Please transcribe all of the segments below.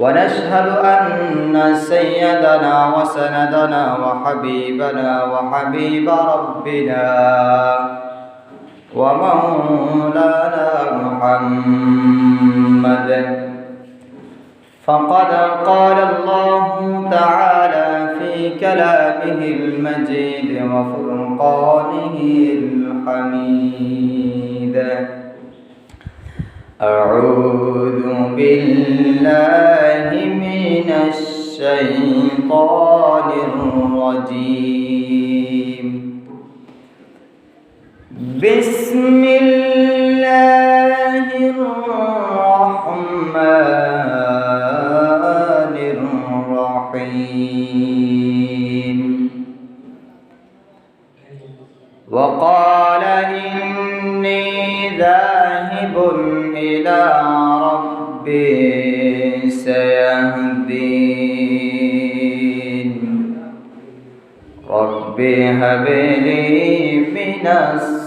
ونشهد أن سيدنا وسندنا وحبيبنا وحبيب ربنا ومولانا محمد. فقد قال الله تعالى في كلامه المجيد وفرقانه الحميد. أعوذ بالله من الشيطان الرجيم. بسم الله الرحمن الرحيم. وقال إني ذاهب إلى ربي سيهدين. ربي هب لي من الصالحين.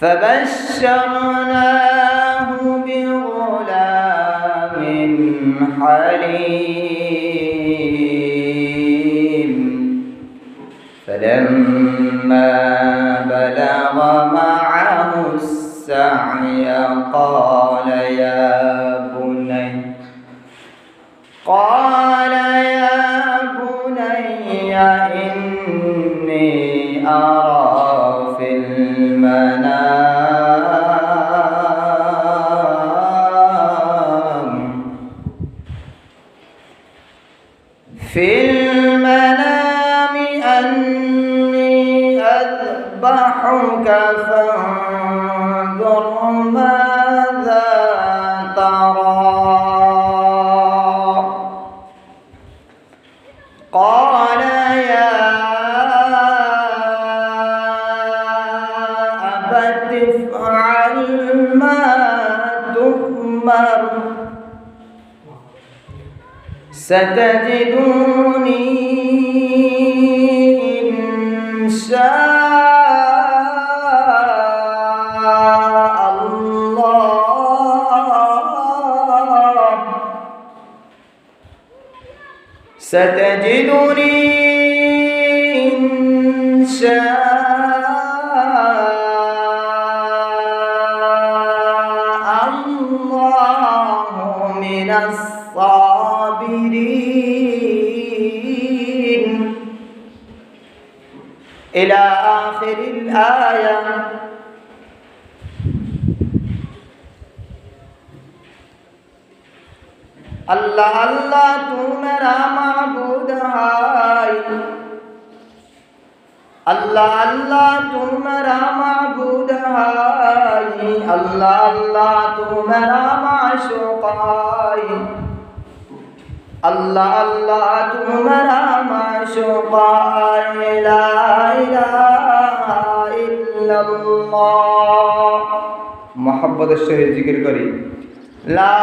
فبشرناه بغلام حليم. بلغ معه السعي قال يا بني قال أذبحك فانظر ماذا ترى. قال يا أبت افعل ما تؤمر. ستجدوني إن شاء ستجدني إن شاء الله من الصابرين. إلى آخر الآية. আল্লাহ আল্লাহ, তুমরা মাহবুদ হাই আল্লাহ আল্লাহ, তুমরা মাহবুদ হাই আল্লাহ আল্লাহ, তুমরা মাশুক হাই আল্লাহ আল্লাহ, তুমরা মাশুক হাই লা ইলাহা ইল্লাল্লাহ। মহব্বতের সহিত জিকির করি। লা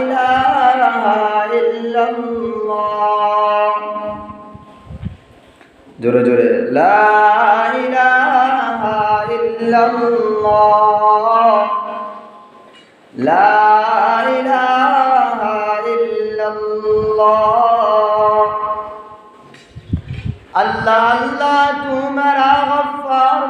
ইলাহা জোরে জোরে। লা ইলাহা ইল্লাল্লাহ। লা ইলাহা ইল্লাল্লাহ। আল্লাহ আল্লাহ তোমারা গফফার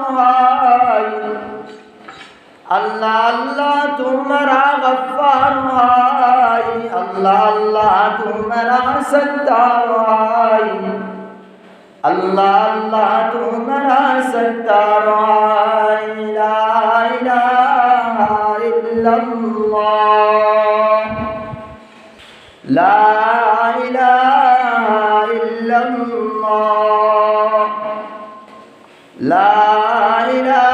الله الله تمرا غفار هاي الله الله تمرا ستار هاي الله الله تمرا ستار هاي لا اله الا الله لا اله الا الله لا اله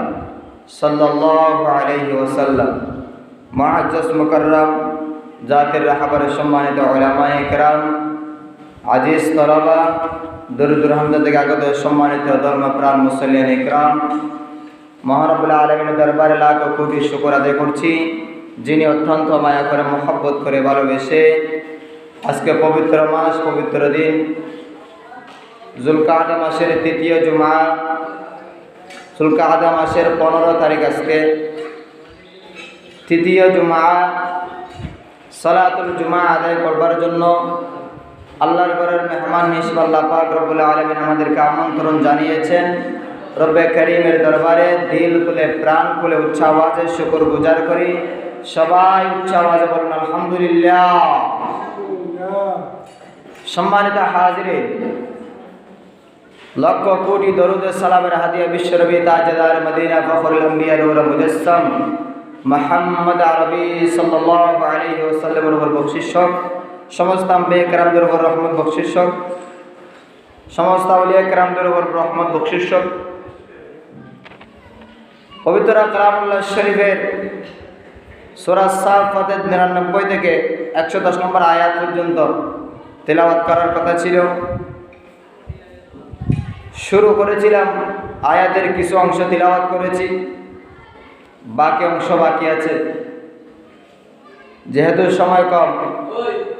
সাল্লাহ আলহি ওসাল্লাম মাহাজ মুকরম জাতির রাহাবার সম্মানিত ওলামা একরাম আজিজ তলাবা দরুদুর হামদা থেকে আগত সম্মানিত ধর্মপ্রাণ মুসলিয়ান ইকরাম মহানবুল্লাহ আলমিনের দরবারে লাখ কোটি শুকর আদায় করছি, যিনি অত্যন্ত মায়া করে, মহব্বত করে ভালোবেসে আজকে পবিত্র মাস, পবিত্র দিন। জুলকাট মাসের তৃতীয় জুমা জুলকাদা মাসের পনেরো তারিখ আজকে। তৃতীয় জুমা, সালাতুল জুমা আদায় করবার জন্য আল্লাহর ঘরের মেহমান হিসেবে আল্লাহ পাক রব্বুল আলমিন আমাদেরকে আমন্ত্রণ জানিয়েছেন। রব্বে করিমের দরবারে দিল খুলে, প্রাণ খুলে, উচ্চ আওয়াজে শুকর গুজার করি। সবাই উচ্চ বলুন, আলহামদুলিল্লাহ। সম্মানিত হাজিরে লক্ষ কোটি দরুদ সালামের হাদিয়া বিশ্বরবি তাজদার মদিনা ফখরুল আম্বিয়া নূর মুজাসসাম মোহাম্মদ আরবি সাল্লাল্লাহু আলাইহি ওয়াসাল্লামের উপর বকশিশ হোক সমস্ত আম্বে কেরামদের উপর রহমত বকশিশ হোক সমস্ত আউলিয়া কেরামদের উপর রহমত বকশিশ পবিত্র কালামুল্লাহ শরীফের সুরাজ সাফাতের নিরানব্বই থেকে একশো দশ নম্বর আয়াত পর্যন্ত তেলাওয়াত করার কথা ছিল। শুরু করেছিলাম আয়াতের কিছু অংশ তিলাওয়াত করেছি। বাকি অংশ বাকি আছে। যেহেতু সময় কম,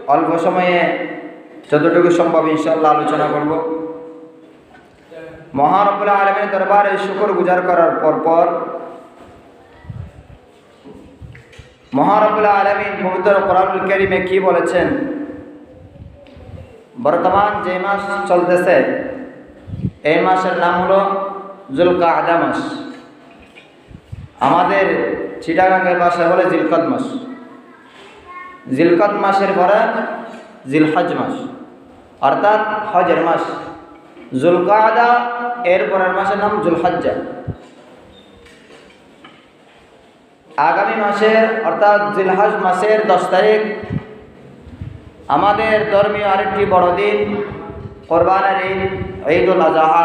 অল্প সময়ে যতটুকু সম্ভব ইনশাল্লাহ আলোচনা করব। মহানবুল্লাহ আলমের দরবারে শুকর গুজার করার পর পর মহানবুল্লাহ আলমিন পবিত্র কোরআনুল করিমে কি বলেছেন? বর্তমান যে মাস চলতেছে এই মাসের নাম হলো জুলকা আদা মাস। আমাদের চিটাগাঙ্গের ভাষায় বলে জিলকদ মাস। জিলকদ মাসের পরে জিলহজ মাস। অর্থাৎ হজের মাস। জুলকাদা এর পরের মাসের নাম জুলহজ্জা। আগামী মাসের অর্থাৎ জিলহজ মাসের দশ তারিখ আমাদের ধর্মীয় আরেকটি বড়দিন কোরবানের ঈদ ঈদুল আজহা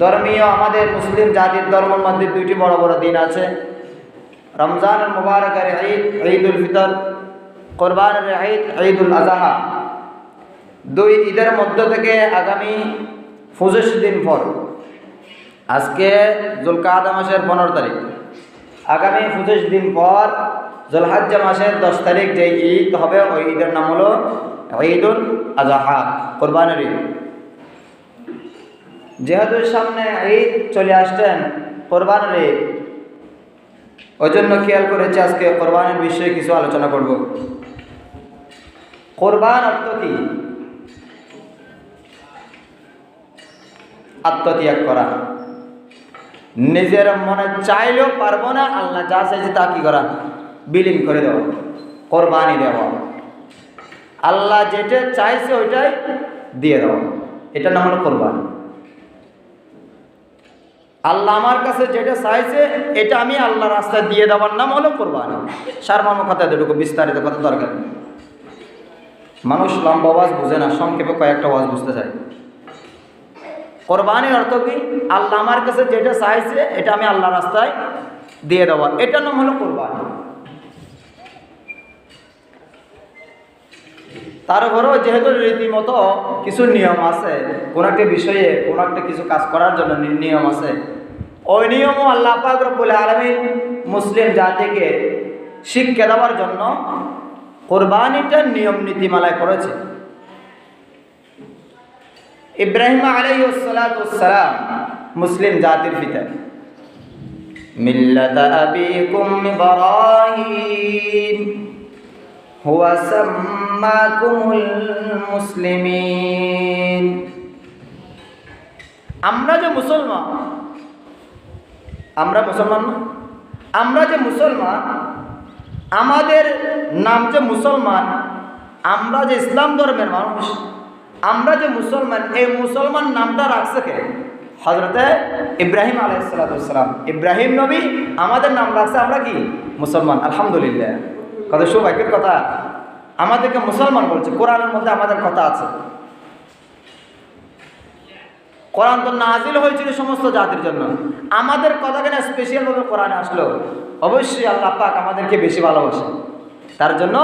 ধর্মীয় আমাদের মুসলিম জাতির ধর্মের মধ্যে দুইটি বড় বড় দিন আছে। রমজান মুবারকের ঈদ ঈদুল ফিতর কোরবানের ঈদ ঈদুল আজহা দুই ঈদের মধ্য থেকে আগামী পঁচিশ দিন পর, আজকে জুলকাদা মাসের পনেরো তারিখ। আগামী পঁচিশ দিন পর জলহাজ্জা মাসের দশ তারিখ যে ঈদ হবে, ওই ঈদের নাম হলো ঈদুল আজহা কোরবানের ঈদ। যেহেতু সামনে ঈদ চলে আসছেন কোরবানের ঈদ ওই জন্য খেয়াল করেছি আজকে? কোরবানের বিষয়ে কিছু আলোচনা করব। কোরবান অর্থ কি? আত্মত্যাগ করা। নিজের মনে চাইলেও পারব না, আল্লাহ যা চাইছে তা কি করা? বিলীন করে দেওয়া। কোরবানি দেওয়া। আল্লাহ যেটা চাইছে ওইটাই দিয়ে দেওয়া এটা নাম হলো কোরবানি। আল্লাহ আমার কাছে যেটা চাইছে, এটা আমি আল্লাহ রাস্তায় দিয়ে দেওয়ার নাম হলো কোরবানি। সারমর্ম কথা দুটুকু বিস্তারিত কথা দরকার মানুষ লম্বা আওয়াজ বুঝে না, সংক্ষেপে কয়েকটা আওয়াজ বুঝতে চায়। কোরবানির অর্থ কি? আল্লাহ আমার কাছে যেটা চাইছে, এটা আমি আল্লাহ রাস্তায় দিয়ে দেওয়া। এটার নাম হলো কোরবানি। তারপরেও যেহেতু রীতিমতো কিছু নিয়ম আছে, কোনো একটা বিষয়ে কোনো একটা কিছু কাজ করার জন্য নিয়ম আছে, ওই নিয়মও আল্লাহ পাক রব্বুল আলমিন মুসলিম জাতিকে শিক্ষা দেওয়ার জন্য কোরবানিটার নিয়ম নীতিমালায় করেছে। ইব্রাহিম আলাইসালাম মুসলিম জাতির পিতা। মিল্লাত আবিকুম ইব্রাহিম, হুয়া মুসলিমিন। আমরা যে মুসলমান, আমরা মুসলমান না, আমরা যে মুসলমান, আমাদের নাম যে মুসলমান, আমরা যে ইসলাম ধর্মের মানুষ, আমরা যে মুসলমান, এই মুসলমান নামটা রাখছে কে? হজরতে ইব্রাহিম আলাইসালাম ইব্রাহিম নবী আমাদের নাম রাখছে, আমরা কি? মুসলমান। আলহামদুলিল্লাহ। কত সৌভাগ্যের কথা। আমাদেরকে মুসলমান বলছে, কোরআনের মধ্যে আমাদের কথা আছে। কোরআন তো নাজিল হয়েছিল সমস্ত জাতির জন্য। আমাদের কথা কেন স্পেশালভাবে কোরআনে আসলো? অবশ্যই আল্লাহ পাক আমাদেরকে বেশি ভালোবাসে। তার জন্য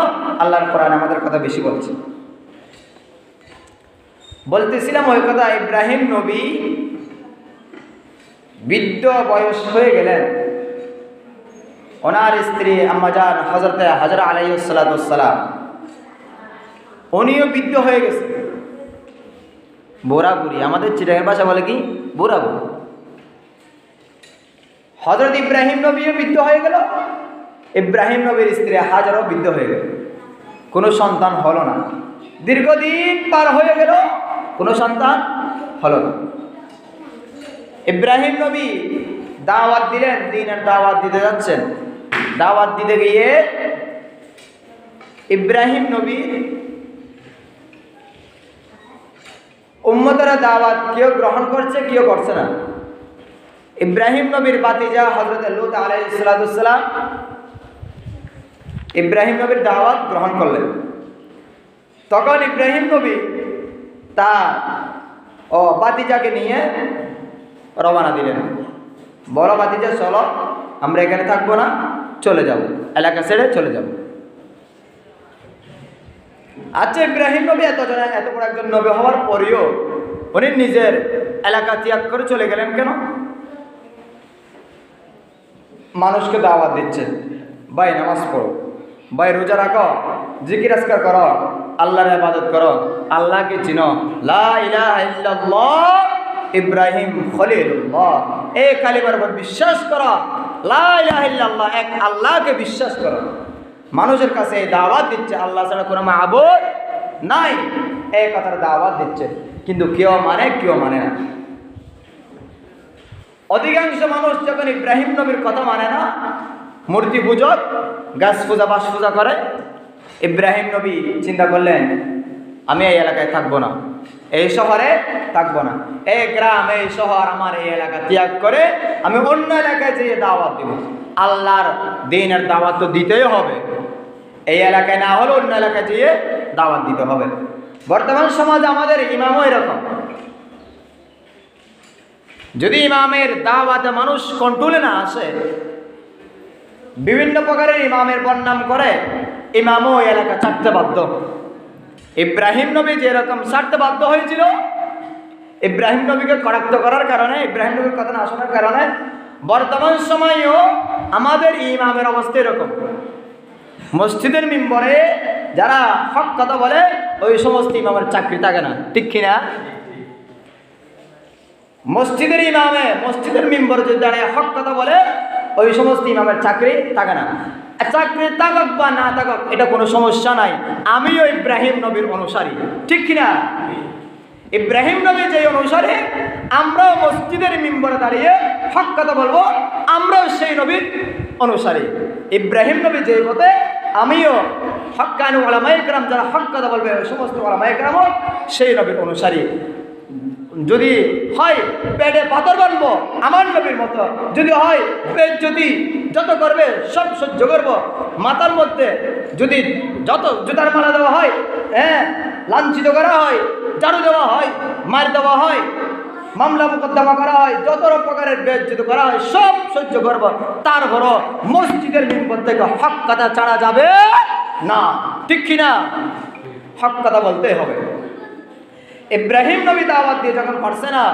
আল্লাহর কোরআন আমাদের কথা বেশি বলছে। বলতেছিলাম ওই কথা, ইব্রাহিম নবী বৃদ্ধ বয়স হয়ে গেলেন। ওনার স্ত্রী আম্মাজান হজরত হাজরা আলাইসালাম উনিও বৃদ্ধ হয়ে গেছে। বোরা বুড়ি, আমাদের চিটাঙের ভাষা বলে কি? বোরা বুড়ি। হজরত ইব্রাহিম নবীও বৃদ্ধ হয়ে গেল। ইব্রাহিম নবীর স্ত্রী হাজারও বৃদ্ধ হয়ে গেল। কোনো সন্তান হলো না। দীর্ঘদিন পার হয়ে গেল। কোনো সন্তান হলো না। ইব্রাহিম নবী দাওয়াত দিলেন, দিনের দাওয়াত দিতে যাচ্ছেন। দাওয়াত দিতে গিয়ে ইব্রাহিম নবী উম্মতরা দাওয়াত কেউ গ্রহণ করছে, কেউ করছে না। ইব্রাহিম নবীর বাতিজা হজরত লুত আলাই ইসলাতাম ইব্রাহিম নবীর দাওয়াত গ্রহণ করলেন। তখন ইব্রাহিম নবী তার ও বাতিজাকে নিয়ে রওনা দিলেন। বড় বাতিজা চলো, আমরা এখানে থাকব না, চলে যাব। এলাকা ছেড়ে চলে যাব। আচ্ছা ইব্রাহিম নবী এত জন এত বড় একজন নবী হওয়ার পরেও উনি নিজের এলাকা ত্যাগ করে চলে গেলেন কেন? মানুষকে দাওয়াত দিচ্ছে। ভাই, নামাজ পড়ো। ভাই, রোজা রাখো। জিকির আসকার করো। আল্লাহর ইবাদত করো। আল্লাহকে চিনো। লা ইব্রাহিম খলিলুল্লাহ। এই কালিমার উপর বিশ্বাস করো। লা এক আল্লাহকে বিশ্বাস করো। মানুষের কাছে এই দাওয়াত দিচ্ছে, আল্লাহ ছাড়া কোনো মাহবুদ নাই। এই কথার দাওয়াত দিচ্ছে। কিন্তু কেউ মানে কেউ মানে না। অধিকাংশ মানুষ যখন ইব্রাহিম নবীর কথা মানে না, মূর্তি পূজক গাছ পূজা বাস পূজা করে, ইব্রাহিম নবী চিন্তা করলেন, আমি এই এলাকায় থাকব না। এই শহরে থাকব না। এই গ্রাম, এই শহর আমার এই এলাকা ত্যাগ করে আমি অন্য এলাকায় যেয়ে দাওয়াত দেব। আল্লাহর দিনের দাওয়াত তো দিতেই হবে। এই এলাকায় না হলে অন্য এলাকায় যেয়ে দাওয়াত দিতে হবে। বর্তমান সমাজ আমাদের ইমামও এরকম। যদি ইমামের দাওয়াতে মানুষ কন্ট্রোলে না আসে, বিভিন্ন প্রকারের ইমামের বদনাম করে, ইমামও ওই এলাকা ছাড়তে বাধ্য। ইব্রাহিম নবী যেরকম ছাড়তে বাধ্য হয়েছিল, ইব্রাহিম নবীকে করাক্ত করার কারণে, ইব্রাহিম নবীর কথা না শোনার কারণে বর্তমান সময়েও আমাদের ইমামের অবস্থা এরকম। মসজিদের মিম্বরে যারা হক কথা বলে ওই সমস্ত ইমামের চাকরি থাকে না, ঠিক কিনা? মসজিদের ইমামে, মসজিদের মিম্বর যদি দাঁড়িয়ে হক কথা বলে, ওই সমস্ত ইমামের চাকরি থাকে না। চাকরি থাকুক বা না থাকুক, এটা কোনো সমস্যা নাই। আমিও ইব্রাহিম নবীর অনুসারী, ঠিক কিনা? ইব্রাহিম নবী যে অনুসারে, আমরাও মসজিদের মিম্বরে দাঁড়িয়ে হক কথা বলব, আমরাও সেই নবীর অনুসারী। ইব্রাহিম নবী যে পথে, আমিও হকানু ওলামাইকরাম যারা হক কথা বলবে সমস্ত ওলামাইকরামও সেই নবীর অনুসারী। যদি হয় পেটে পাথর বানবো, আমার নবীর মতো। যদি হয় পেট যদি যত করবে, সব সহ্য করব। মাথার মধ্যে যদি যত জুতার মালা দেওয়া হয় হ্যাঁ লাঞ্ছিত করা হয়, ঝাড়ু দেওয়া হয়, মার দেওয়া হয়, মামলা মোকদ্দমা করা হয়, যত প্রকারের বেজ্জিত করা হয়, সব সহ্য করব। তারপরও মসজিদের মিম্বর থেকে হক কথা ছাড়া যাবে না, ঠিক কিনা? হক কথা বলতে হবে। ইব্রাহিম নবী দাওয়াত দিয়ে যখন পারছে না,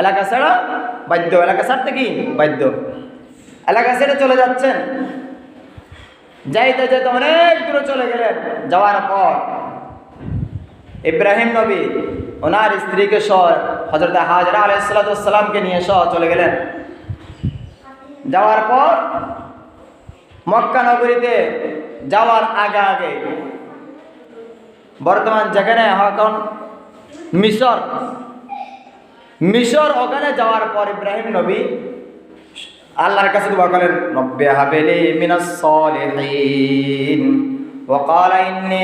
এলাকা ছাড়া বাধ্য, এলাকা ছাড়তে কি বাধ্য? এলাকা ছেড়ে চলে যাচ্ছেন। যাইতে যেতে অনেক দূরে চলে গেলেন, যাওয়ার পর ইব্রাহিম নবী ওনার স্ত্রীকে সহ হজরত হাজরা আলাইসালামকে নিয়ে সহ চলে গেলেন। যাওয়ার পর মক্কা নগরীতে যাওয়ার আগে আগে। বর্তমান যেখানে এখন মিশর। মিশর ওখানে যাওয়ার পর ইব্রাহিম নবী আল্লাহর কাছে দোয়া করেন রব্বে হাবেলি মিনাস সলিহিন ওয়া ক্বালা ইন্নী